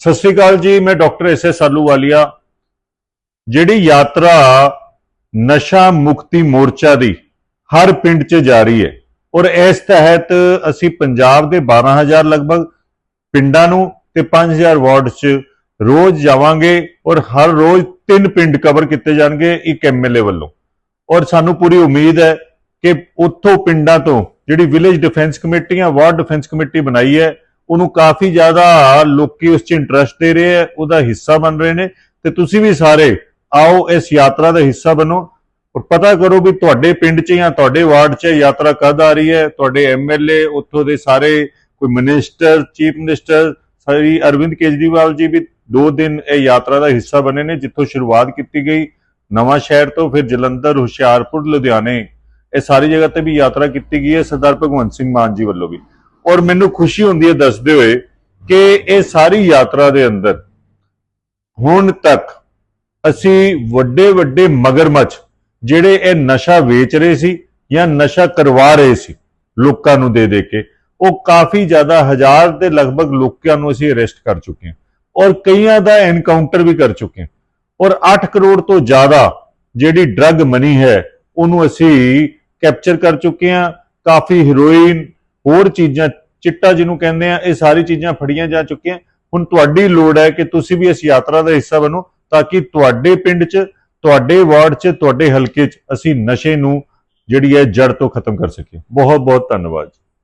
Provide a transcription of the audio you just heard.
ਸਤਿ ਸ੍ਰੀ ਅਕਾਲ ਜੀ, ਮੈਂ doctor S S Ahluwalia ਜਿਹੜੀ ਯਾਤਰਾ ਨਸ਼ਾ ਮੁਕਤੀ ਮੋਰਚਾ ਦੀ ਹਰ ਪਿੰਡ 'ਚ ਜਾਰੀ ਹੈ। ਔਰ ਇਸ ਤਹਿਤ ਅਸੀਂ ਪੰਜਾਬ ਦੇ 12000 ਲਗਭਗ ਪਿੰਡਾਂ ਨੂੰ ਤੇ 5000 ਵਾਰਡ 'ਚ ਰੋਜ਼ ਜਾਵਾਂਗੇ ਔਰ ਹਰ ਰੋਜ਼ ਤਿੰਨ ਪਿੰਡ ਕਵਰ ਕੀਤੇ ਜਾਣਗੇ ਇੱਕ ਐਮਐਲਏ ਵੱਲੋਂ। ਔਰ ਸਾਨੂੰ ਪੂਰੀ ਉਮੀਦ ਹੈ ਕਿ ਉੱਥੋਂ ਪਿੰਡਾਂ ਤੋਂ ਜਿਹੜੀ ਵਿਲੇਜ ਡਿਫੈਂਸ ਕਮੇਟੀਆਂ, ਵਾਰਡ ਡਿਫੈਂਸ ਕਮੇਟੀ ਬਣਾਈ ਹੈ ਉਹਨੂੰ ਕਾਫੀ ਜ਼ਿਆਦਾ ਲੋਕੀ ਉਸ 'ਚ ਇੰਟਰਸਟ ਦੇ ਰਹੇ ਹੈ ਉਹਦਾ ਹਿੱਸਾ ਬਣ ਰਹੇ ਨੇ। ਤੇ ਤੁਸੀਂ ਵੀ ਸਾਰੇ ਆਓ, ਇਸ ਯਾਤਰਾ ਦਾ ਹਿੱਸਾ ਬਣੋ ਔਰ ਪਤਾ ਕਰੋ ਵੀ ਤੁਹਾਡੇ ਪਿੰਡ 'ਚ ਜਾਂ ਤੁਹਾਡੇ ਵਾਰਡ 'ਚ ਯਾਤਰਾ ਕਦ ਆ ਰਹੀ ਹੈ। ਤੁਹਾਡੇ ਐਮਐਲਏ ਉੱਥੋਂ ਦੇ ਸਾਰੇ ਕੋਈ minister chief minister Shri Arvind Kejriwal ji ਵੀ ਦੋ ਦਿਨ ਇਹ ਯਾਤਰਾ ਦਾ ਹਿੱਸਾ ਬਣੇ ਨੇ, ਜਿੱਥੋਂ ਸ਼ੁਰੂਆਤ ਕੀਤੀ ਗਈ। ਨਵਾਂ ਸ਼ਹਿਰ ਤੋਂ ਫਿਰ ਜਲੰਧਰ, ਹੁਸ਼ਿਆਰਪੁਰ, ਲੁਧਿਆਣੇ। ਇਹ ਸਾਰੀ ਜਗ੍ਹਾ ਤੇ ਵੀ ਯਾਤਰਾ ਕੀਤੀ ਗਈ ਹੈ। ਸਰਦਾਰ ਭਗਵੰਤ ਸਿੰਘ ਮਾਨ ਜੀ ਵੱਲੋਂ ਵੀ। ਔਰ ਮੈਨੂੰ ਖੁਸ਼ੀ ਹੁੰਦੀ ਹੈ ਦੱਸਦੇ ਹੋਏ ਕਿ ਇਹ ਸਾਰੀ ਯਾਤਰਾ ਦੇ ਅੰਦਰ ਹੁਣ ਤੱਕ ਅਸੀਂ ਵੱਡੇ ਵੱਡੇ ਮਗਰਮੱਛ ਜਿਹੜੇ ਇਹ ਨਸ਼ਾ ਵੇਚ ਰਹੇ ਸੀ ਜਾਂ ਨਸ਼ਾ ਕਰਵਾ ਰਹੇ ਸੀ ਲੋਕਾਂ ਨੂੰ ਦੇ ਦੇ ਕੇ, ਉਹ ਕਾਫੀ ਜ਼ਿਆਦਾ ਹਜ਼ਾਰ ਦੇ ਲਗਭਗ ਲੋਕਾਂ ਨੂੰ ਅਸੀਂ ਅਰੈਸਟ ਕਰ ਚੁੱਕੇ ਹਾਂ ਔਰ ਕਈਆਂ ਦਾ ਐਨਕਾਊਂਟਰ ਵੀ ਕਰ ਚੁੱਕੇ ਹਾਂ ਔਰ 8 ਕਰੋੜ ਤੋਂ ਜ਼ਿਆਦਾ ਜਿਹੜੀ ਡਰੱਗ ਮਨੀ ਹੈ, ਉਹਨੂੰ ਅਸੀਂ ਕੈਪਚਰ ਕਰ ਚੁੱਕੇ ਹਾਂ, ਕਾਫੀ ਹੀਰੋਇਨ ਹੋਰ ਚੀਜ਼ਾਂ, ਚਿੱਟਾ ਜਿਹਨੂੰ ਕਹਿੰਦੇ ਆ, ਇਹ ਸਾਰੀ ਚੀਜ਼ਾਂ ਫੜੀਆਂ ਜਾ ਚੁੱਕੀਆਂ। ਹੁਣ ਤੁਹਾਡੀ ਲੋੜ ਹੈ ਕਿ ਤੁਸੀਂ ਵੀ ਇਸ ਯਾਤਰਾ ਦਾ ਹਿੱਸਾ ਬਣੋ ਤਾਂ ਕਿ ਤੁਹਾਡੇ ਪਿੰਡ 'ਚ, ਤੁਹਾਡੇ ਵਾਰਡ 'ਚ, ਤੁਹਾਡੇ ਹਲਕੇ 'ਚ ਅਸੀਂ ਨਸ਼ੇ ਨੂੰ ਜਿਹੜੀ ਹੈ ਜੜ ਤੋਂ ਖਤਮ ਕਰ ਸਕੀਏ। ਬਹੁਤ ਬਹੁਤ ਧੰਨਵਾਦ